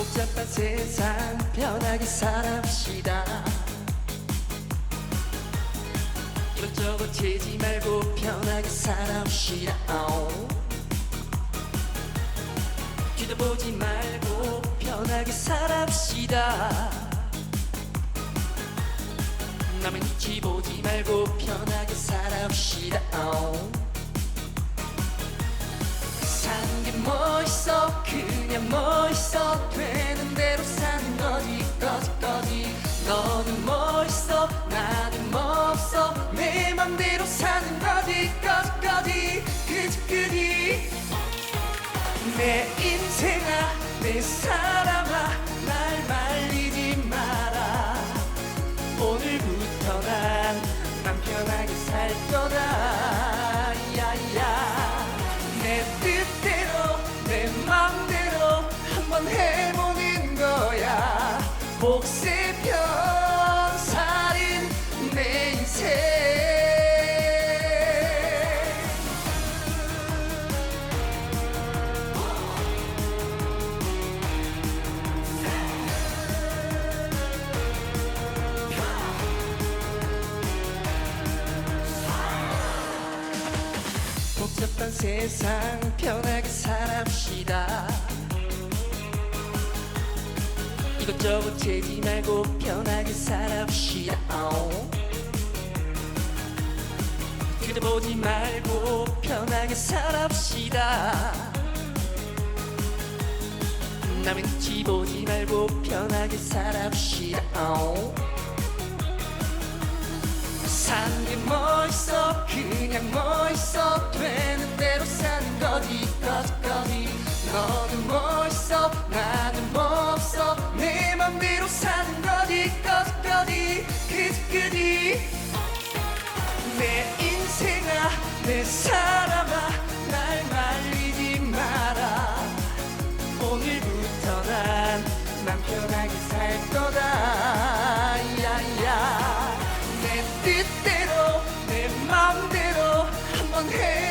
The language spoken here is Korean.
복잡한 세상 편하게 살아봅시다. 이것저것 재지 말고 편하게 살아봅시다. 아오. 뒤도 보지 말고 편하게 살아봅시다. 남의 눈치 보지 말고 편하게 살아봅시다 그냥 멋있어. 되는 대로 사는 거지. 거지 거지. 너는 멋있어. 나는 멋없어. 내 맘대로 사는 거지. 거지 거지. 그지 그지. 내 인생아 내 사람아 날 말리지 마라. 오늘부터 난, 난 편하게 살 거다 번 해보는 거야? 복세 편 살인 내 인생. 복잡한 세상 편하게 살아봅시다 이것저것 재지 말고 편하게 살아봅시다. 뒤도 보지 말고 편하게 살아봅시다 남의 눈치 보지 말고 편하게 살아봅시다. 사는 게 멋있어 그냥 멋 난, 난 편하게 살 거다. 야야 내 뜻대로 내 맘대로 한번 해